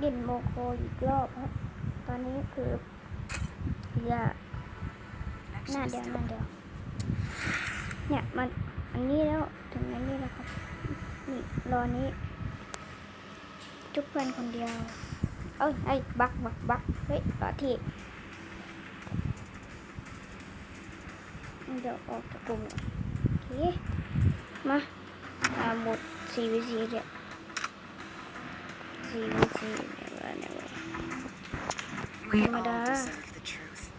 เล่นโมโคอีกรอบครับ ตอนนี้คืออย่าหน้าเดียวหน้าเดียว เนี่ยมันอันนี้แล้วถึงอันนี้แล้วครับ นี่รอนี้ จุ๊บเพื่อนคนเดียว เอ้ยไอ้ยบักบักบักเฮ้ยต่อที่เดี๋ยวออกจากกลุ่มก่อนโอเค มาอ่าหมด CVC เนี่ย CVC เดี๋ย We all deserve the truth.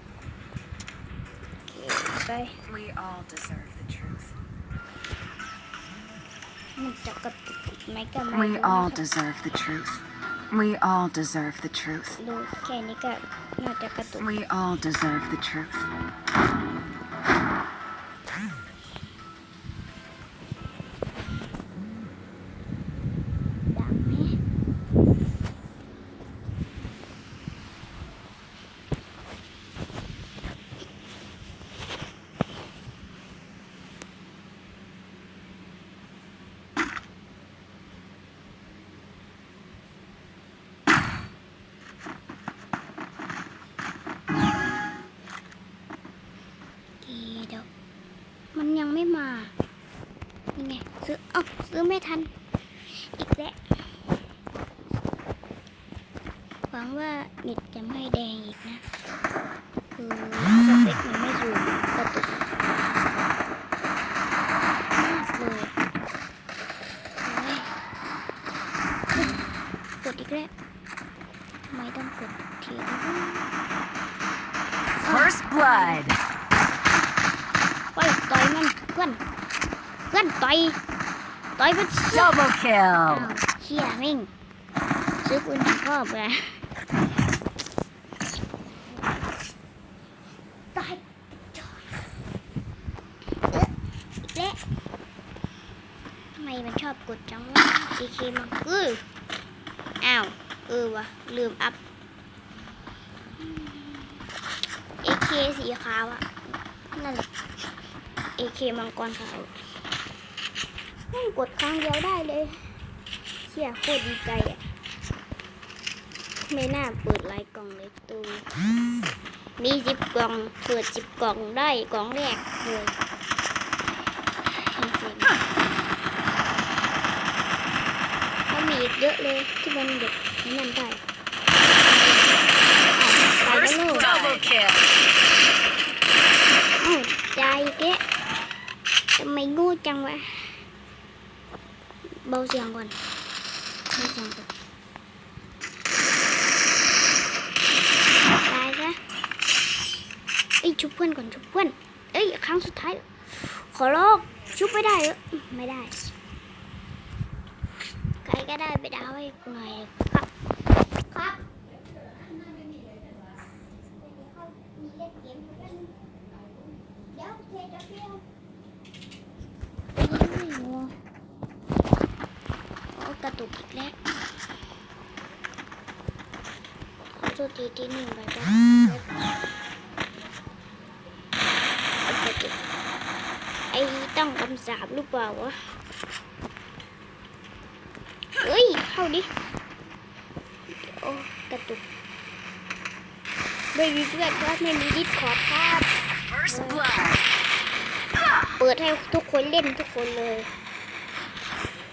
Okay, bye. We all deserve the truth. We all deserve the truth. We all deserve the truth. We all deserve the truth. ไม่มานี่ไงซื้อเอ้าซื้อไม่ทัน อีกแล้วหวังว่าเน็ตจะไม่แดงอีกนะ คือสเปคมันไม่สูงกระตุกมากเลยโอ้ยกดอีกแล้วทำไมต้องกดทีละ First blood. ไปต่อยมันเพื่อนเพื่อนต่อยต่อยมัน Double อ้าว kill. เชี่ยแม่งซื้อคุณชอบเลยตายเอ๊ะอีกแล้วทำไมมันชอบกดจังวะ AK มันเอออ้าวเออวะลืมอัพ AK สีขาวอะนั่นแหละ AK มังกรขาวแม่งกดครั้งเดียวได้เลยเชี่ยโคตรดีใจอะ ไม่น่าเปิดหลายกล่องเลยตูมีสิบกล่อง เปิดสิบกล่องได้กล่องแรกเลยจริงๆแล้วมีอีกเยอะเลยที่มันเด็กนี่มันได้อ้าวตายแล้ว First ลูก double kill. อ้าวใจอีกแกะ ทำไมงูจังวะ เบาเสียงก่อนเบาเสียงก่อนตายซะเอ้ยชุบเพื่อนก่อนชุบเพื่อน เอ้ยครั้งสุดท้าย ขอลอกชุบไม่ได้เหรอไม่ได้ ใครก็ได้ไปดาวให้กูหน่อยครับ ครับเดี๋ยวเทจะเปรี้ยวโอ้ยงัว โอ้กระตุกอีกแล้วขอโทษทีที่หนึ่งไปจ้ะเอากระตุกไอ้ต้องคำสาบหรือเปล่าวะเฮ้ย เข้าดิ โอ้กระตุกไม่มีเพื่อนครับไม่มีดิสคอร์ดครับ First blood. เปิดให้ทุกคนเล่นทุกคนเลย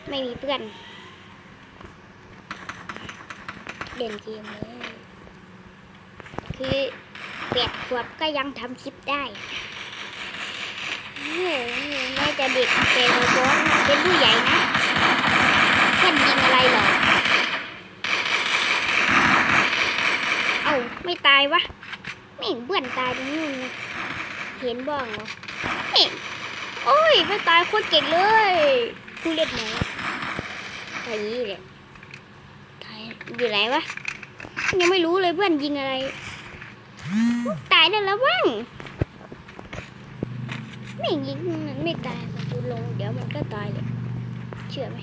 ไม่มีเพื่อนเล่นเกมเลยคือแปดขวบก็ยังทำคลิปได้เนี่ยแม้จะเด็กแต่เราก็เป็นผู้ใหญ่นะเพื่อนยิงอะไรเหรอ เอ้าไม่ตายวะ ไม่เห็นเพื่อนตายตรงนู้นเห็นบ้างเหรอไม่ โอ้ย ไม่ตายโคตรเก่งเลยผู้เล่นไหนตายยี่เลยตายอยู่ไหนวะ ยังไม่รู้เลยเพื่อนยิงอะไร ตายได้แล้วมั้งไม่ยิงมันไม่ตายประตูลง เดี๋ยวมันก็ตายเลย เชื่อไหม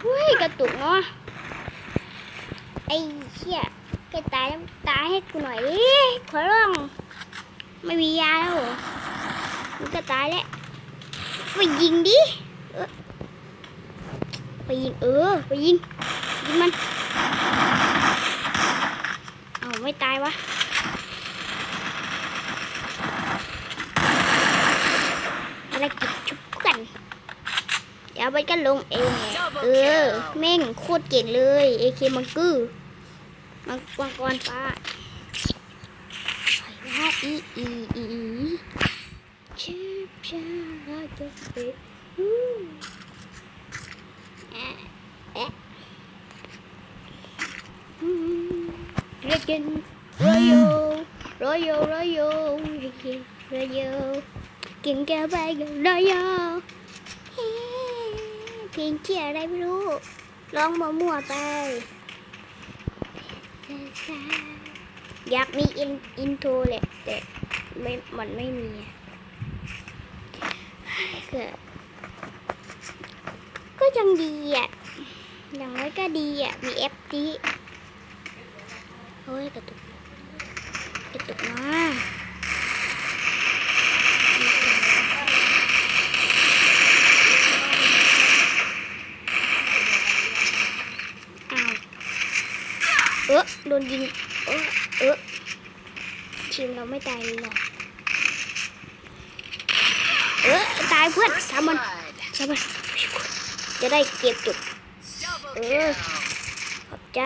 เฮ้ยกระตุกเนาะไอ้เชี่ยใกล้ตายแล้วตายให้กูหน่อยดิขอร้อง ไม่มียาแล้ว มันก็ตายแล้วไปยิงดิเออไปยิงเออไปยิงยิงมันเอาไม่ตายวะอะไรกิจชุบกันเดี๋ยวมันก็ลงเองไงเออแม่งโคตรเก่งเลยเอเคมังกือมังมังกรฟ้าไปว่าอีอีอี อีชิบชาลาจะเป็นฮู้แอะแอะอืมเรียกกันรอยโยรอยโยรอยโยรอยโยกินแก้วไปกันรอยโยเพลงเกี่ยอะไรไม่รู้ร้องมั่วๆไปอยากมีอินอินโทรแหละแต่ไม่มันไม่มี ก็ก็ยังดีอะอย่างน้อยก็ดีอะ มีแอปดีโอ้ยกระตุกกระตุกนะอ้าวเออโดนยิง เออเออทีมเราไม่ตายเลยหรอ เออตายเพื่อนทำมันทำมันจะได้เก็บจุดเออขอบใจ